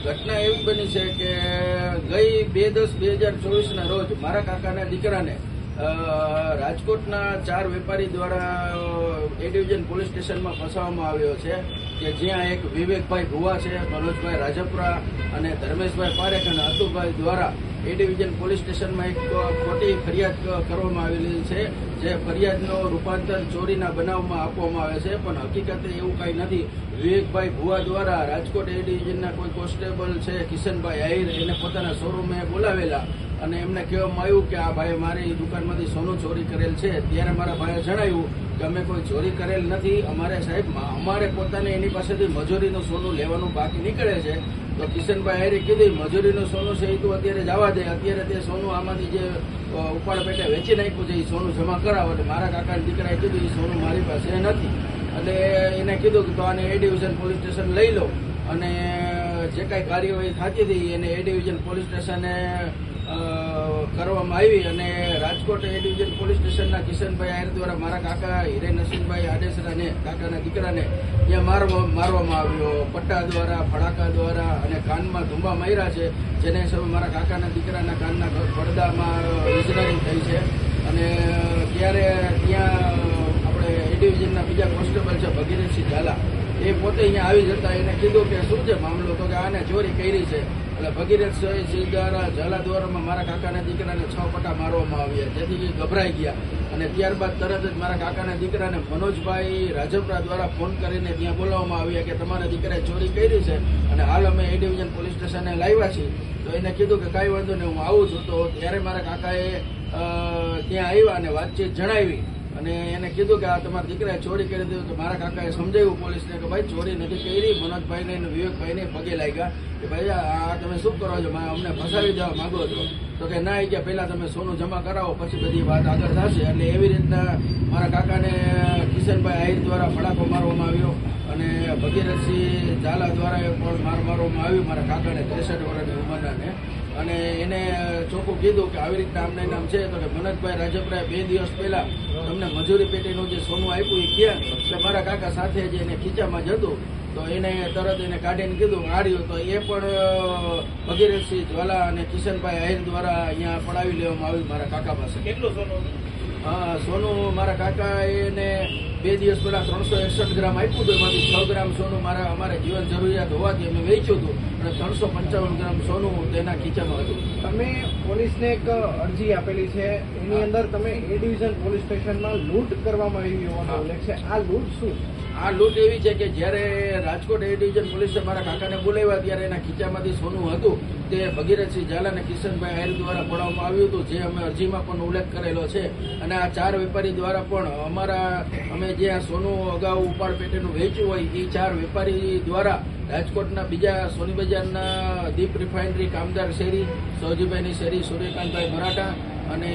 ઘટના એવી બની છે કે ગઈ બે દસ બે હજાર ચોવીસના રોજ મારા કાકાના દીકરાને રાજકોટના ચાર વેપારી દ્વારા એ ડિવિઝન પોલીસ સ્ટેશનમાં ફસાવવામાં આવ્યો છે કે જ્યાં એક વિવેકભાઈ ભુવા છે મનોજભાઈ રાજપરા અને ધર્મેશભાઈ પારેખ અને અતુભાઈ દ્વારા એ ડિવિઝન પોલીસ સ્ટેશનમાં એક ખોટી ફરિયાદ કરવામાં આવેલી છે, જે ફરિયાદનો રૂપાંતર ચોરીના બનાવમાં આપવામાં આવે છે, પણ હકીકતે એવું કાંઈ નથી. વિવેકભાઈ ભુવા દ્વારા રાજકોટ એ ડિવિઝનના કોઈ કોન્સ્ટેબલ છે, કિશનભાઈ આહિર, એને પોતાના શોરૂમે બોલાવેલા. અને એમને કહેવામાં આવ્યું કે આ ભાઈએ મારી દુકાનમાંથી સોનું ચોરી કરેલ છે. ત્યારે મારા ભાઈએ જણાવ્યું કે અમે કોઈ ચોરી કરેલ નથી. અમારે સાહેબ, અમારે પોતાને એની પાસેથી મજૂરીનું સોનું લેવાનું બાકી નીકળે છે. તો કિશનભાઈ આહિરે કીધું, મજૂરીનું સોનું છે, એ તો અત્યારે જવા દે. અત્યારે તે સોનું આમાંથી જે ઉપાડ પેટે વેચી નાખ્યું છે, એ સોનું જમા કરાવો. એટલે મારા કાકાના દીકરાએ કીધું, એ સોનું મારી પાસે નથી. એટલે એને કીધું કે તો આને એ ડિવિઝન પોલીસ સ્ટેશન લઈ લો. અને જે કાંઈ કાર્યવાહી થતી હતી, એને એ ડિવિઝન પોલીસ સ્ટેશને કરવામાં આવી અને રાજકોટ એ ડિવિઝન પોલીસ સ્ટેશનના કિશનભાઈ આયર દ્વારા મારા કાકા હિરે નસીનભાઈ આડેસરાને કાકાના દીકરાને ત્યાં મારવા, મારવામાં આવ્યો. પટ્ટા દ્વારા, ફડાકા દ્વારા અને કાનમાં ધુંબા માર્યા છે, જેને હિસાબે મારા કાકાના દીકરાના કાનના પડદામાં ઇન્જિનિયરિંગ થઈ છે. અને ત્યારે ત્યાં આપણે એ ડિવિઝનના બીજા કોન્સ્ટેબલ છે, ભગીરથસિંહ એ પોતે અહીંયા આવી જતા એને કીધું કે શું છે મામલો? તો કે આને ચોરી કરી છે. એટલે ભગીરથ સિંહ દ્વારા ઝાલા દ્વારામાં મારા કાકાના દીકરાને છ પટા મારવામાં આવ્યા. જેથી ગભરાઈ ગયા. અને ત્યારબાદ તરત જ મારા કાકાના દીકરાને મનોજભાઈ રાજપરા દ્વારા ફોન કરીને ત્યાં બોલાવવામાં આવ્યા કે તમારા દીકરાએ ચોરી કરી છે અને હાલ અમે એ ડિવિઝન પોલીસ સ્ટેશને લાવ્યા છીએ. તો એને કીધું કે કાંઈ વાંધો નહીં, હું આવું છું. તો ત્યારે મારા કાકાએ ત્યાં આવ્યા અને વાતચીત જણાવી. અને એને કીધું કે આ તમારા દીકરાએ ચોરી કરી દીધું તો મારા કાકાએ સમજાવ્યું પોલીસને કે ભાઈ ચોરી નથી કરી, મનોજભાઈને અને વિવેકભાઈને પગે લાગ્યા કે ભાઈ આ તમે શું કરો છો? અમને ફસાવી દેવા માંગો છો? તો કે ના ગયા પહેલાં તમે સોનું જમા કરાવો, પછી બધી વાત આગળ થશે. એટલે એવી રીતના મારા કાકાને કિશનભાઈ આહિર દ્વારા ફડાકો મારવામાં આવ્યો. અને ભગીરથસિંહ ઝાલા દ્વારા એ પણ માર મારવામાં આવ્યું મારા કાકાને ત્રેસઠ વર્ષની ઉંમરનાને. અને એને ચોખ્ખું કીધું કે આવી રીતના આમને નામ છે. તો કે મનોજભાઈ રાજપરાએ બે દિવસ પહેલા તમને મજૂરી પેટીનું જે સોનું આપ્યું એ ક્યાં? એટલે મારા કાકા સાથે જ એને ખીચામાં જતું તો એને તરત એને કાઢીને કીધું આડ્યું તો એ પણ ભગીરથસિંહ જ્વાલા અને કિશનભાઈ આહિર દ્વારા અહીંયા પડાવી લેવામાં આવ્યું મારા કાકા પાસે. કેટલું સોનું હા સોનું મારા કાકા એને બે દિવસ પહેલાં ત્રણસો એકસઠ ગ્રામ આપ્યું હતું. એમાંથી છ ગ્રામ સોનું મારા અમારે જીવન જરૂરિયાત હોવાથી અમે વેચ્યું હતું અને ત્રણસો પંચાવન ગ્રામ સોનું તેના ખીચામાં હતું. તમે પોલીસને એક અરજી આપેલી છે. એની અંદર તમે એ ડિવિઝન પોલીસ સ્ટેશનમાં લૂંટ કરવામાં આવી હોવાનો ઉલ્લેખ છે. આ લૂંટ શું? આ લૂંટ એવી છે કે જ્યારે રાજકોટ એ ડિવિઝન પોલીસે મારા કાકાને બોલાવ્યા ત્યારે એના ખીચામાંથી સોનું હતું તે ભગીરથસિંહ ઝાલા અને કિશનભાઈ આહિર દ્વારા પડાવવામાં આવ્યું હતું, જે અમે અરજીમાં પણ ઉલ્લેખ કરેલો છે. અને આ ચાર વેપારી દ્વારા પણ અમારા, અમે જે આ સોનું અગાઉ ઉપાડ પેટેનું વેચ્યું હોય એ ચાર વેપારી દ્વારા રાજકોટના બીજા સોની બજારના દીપ રિફાઇનરી કામદાર શેરી, સૌજીભાઈની શેરી, સૂર્યકાંતભાઈ મરાઠા અને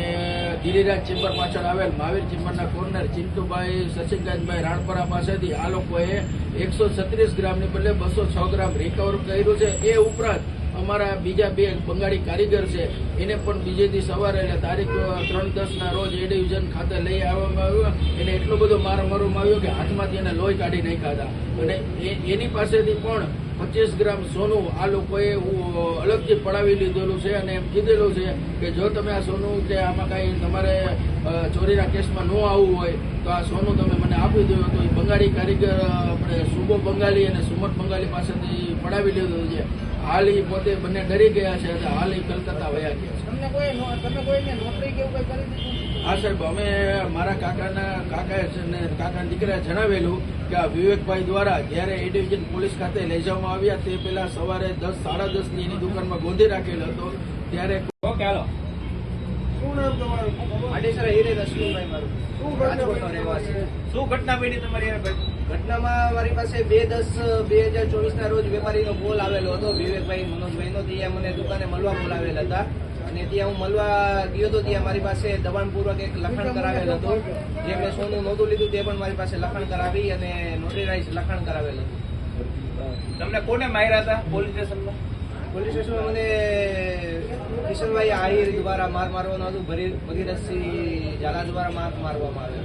ગિરિરાજ ચેમ્બર પાછળ આવેલ મહાવીર ચેમ્બરના કોર્નર ચિંટુભાઈ સચિનકાંતભાઈ રાણપરા પાસેથી આ લોકોએ એકસો છત્રીસ ગ્રામની બદલે બસો છ ગ્રામ રિકવર કર્યું છે. એ ઉપરાંત અમારા બીજા બે બંગાળી કારીગર છે, એને પણ બીજેથી સવારે એટલે તારીખ ત્રણ દસના રોજ એ ડિવિઝન ખાતે લઈ આવવામાં આવ્યો. એને એટલો બધો માર મારવામાં આવ્યો કે હાથમાંથી એને લોહી કાઢી નાખ્યા હતા. અને એની પાસેથી પણ પચીસ ગ્રામ સોનું આ લોકોએ અલગથી પડાવી લીધેલું છે અને એમ કીધેલું છે કે જો તમે આ સોનું કે આમાં કાંઈ તમારે ચોરીના કેસમાં ન આવવું હોય, તો આ સોનું તમે મને આપી દો. તો એ બંગાળી કારીગર આપણે સુબો બંગાળી અને સુમત બંગાળી પાસેથી પડાવી લીધું છે. હાલ એ પોતે બંને ડરી ગયા છે અને હાલ એ કલકત્તા વયા ગયા છે. તમને કોઈ તમે કોઈને નોટરી કે એવું કરી દીધું? હા સાહેબ અમે મારા કાકાના કાકાએ છે ને કાકાના દીકરાએ જણાવેલું કે આ વિવેકભાઈ દ્વારા જ્યારે એ ડિવિઝન પોલીસ ખાતે લઈ જવામાં આવ્યા તે પહેલા સવારે દસ સાડા દસની એની દુકાનમાં ગોંધી રાખેલો હતો. ત્યારે શું નામ તમારું? આડેસરા હીરે રશ્મિભાઈ મારું. શું ઘટના બની? તમારી ઘટનામાં મારી પાસે બે દસ બે હજાર ચોવીસના રોજ વેપારીનો કોલ આવેલો હતો. વિવેકભાઈ મનોજભાઈનો ત્યાં મને દુકાને મળવા બોલાવેલ હતા. અને ત્યાં હું મળવા ગયો હતો ત્યાં મારી પાસે દબાણપૂર્વક એક લખાણ કરાવેલ હતું. જે મેં સોનું નહોતું લીધું તે પણ મારી પાસે લખાણ કરાવી અને નોટરીરાઇઝ લખાણ કરાવેલ હતું. તમને કોને માર્યા હતા પોલીસ સ્ટેશનમાં? પોલીસ સ્ટેશનમાં મને કિશનભાઈ આહિર દ્વારા માર મારવાનું હતું. ભરી- ભગીરથસિંહ ઝાલા દ્વારા માર મારવામાં આવેલો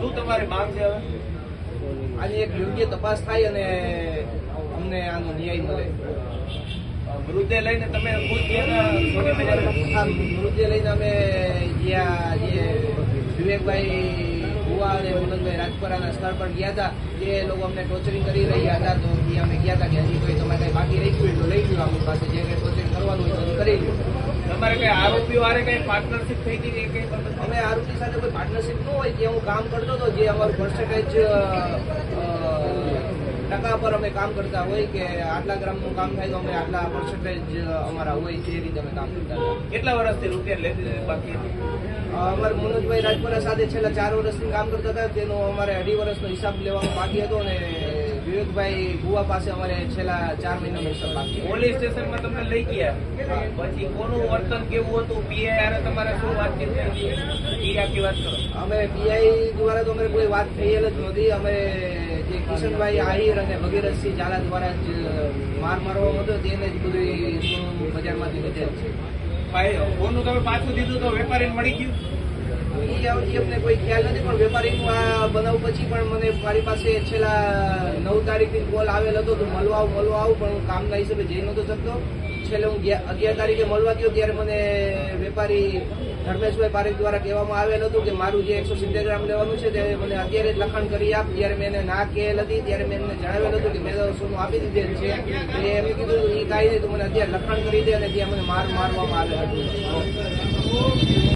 શું તમારી માંગ છે હવે? આની એક યોગ્ય તપાસ થાય અને અમને આનો ન્યાય મળે. મૃતદેહ લઈને તમે મૃતદેહ લઈને અમે જ્યાં જે વિવેકભાઈ ભુવા અને મનોજભાઈ રાજપરાના સ્થળ પર ગયા હતા એ લોકો અમને ટોર્ચરિંગ કરી રહ્યા હતા. તો એ અમે ગયા હતા કે હજી કોઈ તમારે કંઈ બાકી રહી ગયું તો લઈ ગયું અમુક પાસે જે કંઈ ટોર્ચરિંગ કરવાનું હોય તો કરી લ્યો તમારે કઈ આરોપીઓ હારે કઈ પાર્ટનરશિપ થઈ હતી કે કઈ? અમે આરોપી સાથે કોઈ પાર્ટનરશિપ ન હોય ત્યાં હું કામ કરતો હતો જે અમારું પર્સન્ટેજ ટકા પર અમે કામ કરતા હોય કે આટલા ગ્રામનું કામ થાય તો અમે આટલા પર્સન્ટેજ અમારા હોય તે રીતે અમે કામ કરતા હતા. કેટલા વર્ષથી રૂપિયા લેતી બાકી અમારે મનોજભાઈ રાજપરા સાથે છેલ્લા ચાર વર્ષથી કામ કરતા હતા. તેનો અમારે અઢી વર્ષનો હિસાબ લેવાનો બાકી હતો અને વિવેકભાઈ ગુવા પાસે અમારે છેલ્લા ચાર મહિનાનો હિસાબ બાકી. પોલીસ સ્ટેશનમાં તમને લઈ ગયા. પછી કોનું વર્તન કેવું હતું? પીઆઈ આરે તમારે શું વાતચીત થઈ એ આખી વાત કરો. અમે પીઆઈ દ્વારા તો અમે કોઈ વાત થયેલ જ નથી અમે જે કિશનભાઈ આહિર અને ભગીરથસિંહ ઝાલા દ્વારા જ માર મારવામાં હતો. તેને જ બધું બજારમાંથી લીધેલ છે. ભાઈ કોનું તમે પાછું દીધું તો વેપારીને મળી ગયું? એ અમને કોઈ ખ્યાલ નથી, પણ વેપારીનું આ બનાવ પછી પણ મને મારી પાસે છેલ્લા નવ તારીખથી કોલ આવેલ હતો તો મળવા આવું મળવા આવું, પણ હું કામના હિસાબે જઈ નહોતો શકતો. છેલ્લે હું ગયા- અગિયાર તારીખે મળવા ગયો ત્યારે મને વેપારી ધર્મેશભાઈ પારેખ દ્વારા કહેવામાં આવેલ હતું કે મારું જે એકસો સિત્તેર ગ્રામ લેવાનું છે તે મને અત્યારે જ લખાણ કરી આપ. ત્યારે મેં એને ના કહેલ હતી, ત્યારે મેં એમને જણાવેલ હતું કે મેં સોનું આપી દીધેલ છે. એટલે એમને કીધું એ કાંઈ નહીં, તો મને અત્યારે લખાણ કરી દે અને ત્યાં મને માર મારવામાં આવ્યો હતું.